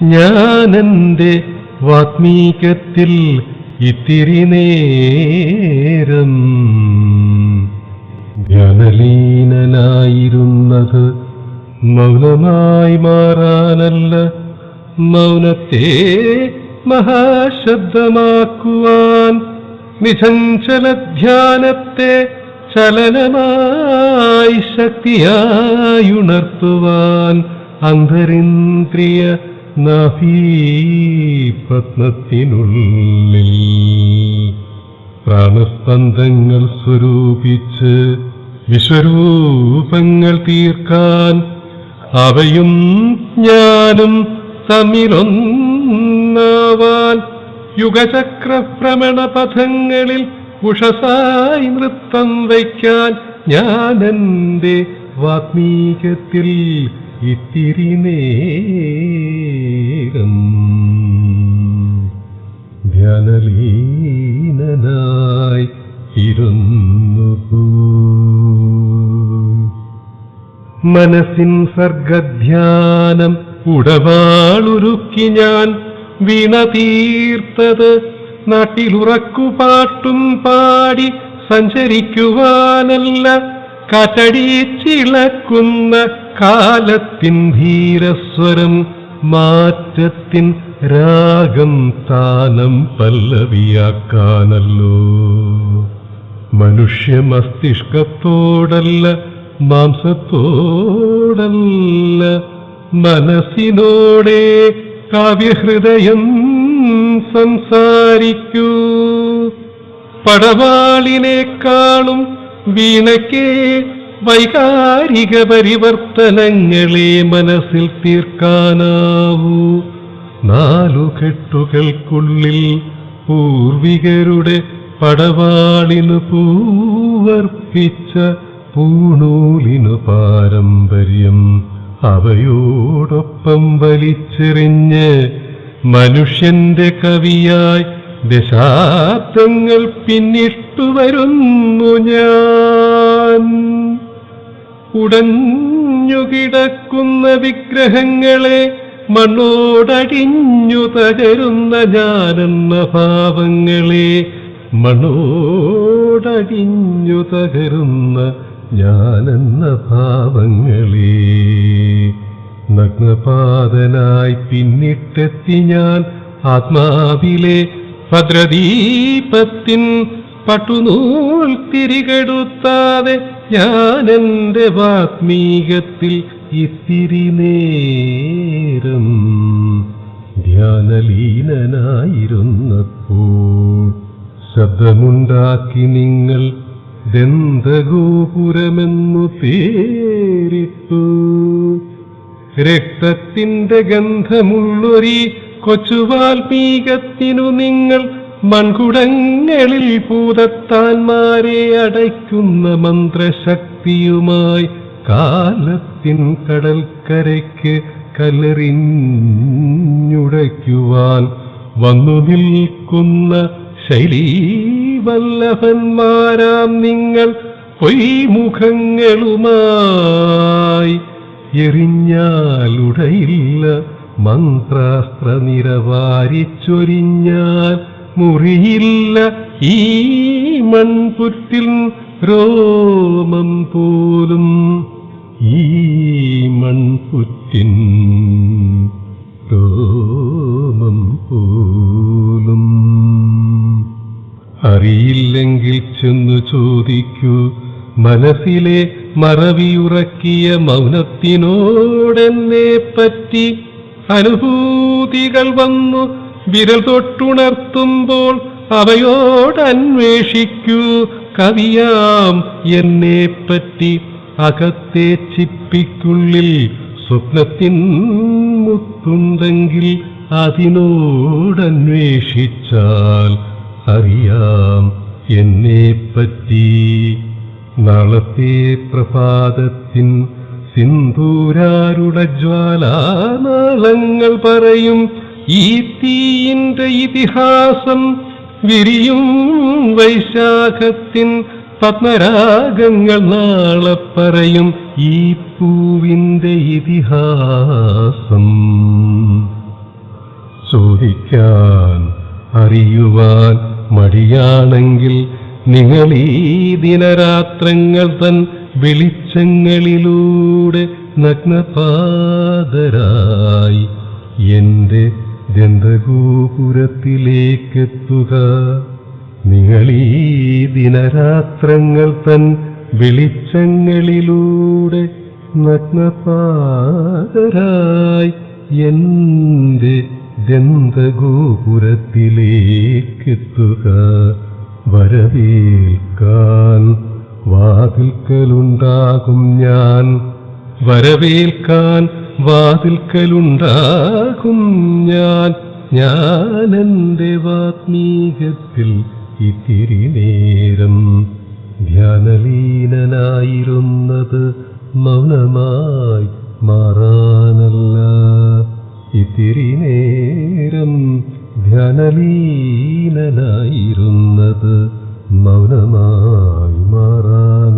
ഞാനെന്റെ വാത്മീകത്തിൽ ഇത്തിരി നേരം ധ്യാനലീനനായിരുന്നത് മൗനമായി മാറാനല്ല മൗനത്തെ മഹാശബ്ദമാക്കുവാൻ നിചഞ്ചല ധ്യാനത്തെ ചലനമായി ശക്തിയായുണർത്തുവാൻ അന്തരിന്ദ്രിയ നാഭീപത്നത്തിനുള്ളിൽ പ്രാണസ്പന്ദങ്ങൾ സ്വരൂപിച്ച് വിശ്വരൂപങ്ങൾ തീർക്കാൻ അവയും ഞാനും തമ്മിലൊന്നാവാൻ യുഗചക്ര ഭ്രമണപഥങ്ങളിൽ ഉഷസായി നൃത്തം വയ്ക്കാൻ ഞാനെന്റെ വാത്മീകത്തിൽ ഇത്തിരി നേരം ധ്യാനലീനനായി ഇരുന്നു മനസ്സിൻ സർഗധ്യാനം ഉടവാളുരുക്കി ഞാൻ വീണ തീർത്തത് നാട്ടിലുറക്കുപാട്ടും പാടി സഞ്ചരിക്കുവാനല്ല കാറ്റടിച്ചിളക്കുന്ന കാലത്തിൻ ധീരസ്വരം മാറ്റത്തിൻ രാഗം താനം പല്ലവിയാക്കാനല്ലോ. മനുഷ്യ മസ്തിഷ്കത്തോടല്ല മാംസത്തോടല്ല മനസ്സിനോടെ കാവ്യഹൃദയം സംസാരിക്കൂ. പടവാളിനെക്കാളും വീണയ്ക്ക് വൈകാരിക പരിവർത്തനങ്ങളെ മനസ്സിൽ തീർക്കാനാവൂ. നാലു കെട്ടുകൾക്കുള്ളിൽ പൂർവികരുടെ പടവാളിനു പൂവർപ്പിച്ച പൂണൂലിനു പാരമ്പര്യം അവയോടൊപ്പം വലിച്ചെറിഞ്ഞ് മനുഷ്യന്റെ കവിയായി ദശാബ്ദങ്ങൾ പിന്നിട്ടു വരുന്നു ഞാൻ. ഉടഞ്ഞുകിടക്കുന്ന വിഗ്രഹങ്ങളെ മണ്ണോടടിഞ്ഞു തകരുന്ന ഞാനെന്ന ഭാവങ്ങളെ മണ്ണോടടിഞ്ഞു തകരുന്ന ഞാനെന്ന ഭാവങ്ങളെ. നഗ്നപാതനായി പിന്നിട്ടെത്തി ഞാൻ ആത്മാവിലെ ഭദ്രദീപത്തിൻ പട്ടുനൂൽ തിരികെടുത്താതെ ഞാൻ എന്റെ വാത്മീകത്തിൽ ഇത്തിരി നേരം ധ്യാനലീനനായിരുന്നപ്പോൾ ശബ്ദമുണ്ടാക്കി നിങ്ങൾ ദന്തഗോപുരമെന്നു പേരിട്ടു. രക്തത്തിന്റെ ഗന്ധമുള്ളൊരി കൊച്ചുവാൽമീകത്തിനു നിങ്ങൾ മൺകുടങ്ങളിൽ ഭൂതത്താന്മാരെ അടയ്ക്കുന്ന മന്ത്രശക്തിയുമായി കാലത്തിൻ കടൽക്കരയ്ക്ക് കലറിഞ്ഞുടയ്ക്കുവാൻ വന്നു നിൽക്കുന്ന ശൈലീവല്ലഭന്മാരാം നിങ്ങൾ പൊയ്മുഖങ്ങളുമായി എറിഞ്ഞാലുടയില്ല മന്ത്രാസ്ത്ര നിരവാരിച്ചൊരിഞ്ഞാൽ മുറിയില്ല ഈ മൺപുറ്റിൽ രോമം പോലും. ഈ മൺപുറ്റിൻ രോമം പോലും. അറിയില്ലെങ്കിൽ ചെന്നു ചോദിക്കൂ. മനസ്സിലെ മറവിയുറക്കിയ മൗനത്തിനോടെന്നെ പറ്റി അനുഭൂതികൾ വന്നു വിരൽ തൊട്ടുണർത്തുമ്പോൾ അവയോടന്വേഷിക്കൂ. കവിയാം എന്നെ പറ്റി അകത്തെ ചിപ്പിക്കുള്ളിൽ സ്വപ്നത്തിൻ മുത്തുണ്ടെങ്കിൽ അതിനോടന്വേഷിച്ചാൽ അറിയാം എന്നെ പറ്റി നാളത്തെ പ്രഭാതത്തിൻ സിന്ദൂരാരുടെ ജ്വാലാനാളങ്ങൾ പറയും. ഈ തീയിന്റെ ഇതിഹാസം വിരിയും വൈശാഖത്തിൻ പത്മരാഗങ്ങൾ നാളെ പറയും ഈ പൂവിന്റെ ഇതിഹാസം. ചോദിക്കാൻ അറിയുവാൻ മടിയാണെങ്കിൽ നിങ്ങൾ ഈ ദിനരാത്രങ്ങൾ തൻ വെളിച്ചങ്ങളിലൂടെ നഗ്നപാതരായി എന്റെ ദന്തഗോപുരത്തിലേക്കെത്തുക നിങ്ങളീ ദിനരാത്രങ്ങൾ തൻ വെളിച്ചങ്ങളിലൂടെ നഗ്നപാതരായി എന്റെ ദന്തഗോപുരത്തിലേക്കെത്തുക വരവേൽക്കാൻ വാതിൽക്കലുണ്ടാകും ഞാൻ. വരവേൽക്കാൻ വാതിൽക്കലുണ്ടാകും ഞാൻ. എന്റെ വാത്മീകത്തിൽ ഇത്തിരി നേരം ധ്യാനലീനനായിരുന്നത് മൗനമായി മാറാനല്ല. ഇത്തിരി നേരം ധ്യാനലീനനായിരുന്നത് മൗനമായി മാറാൻ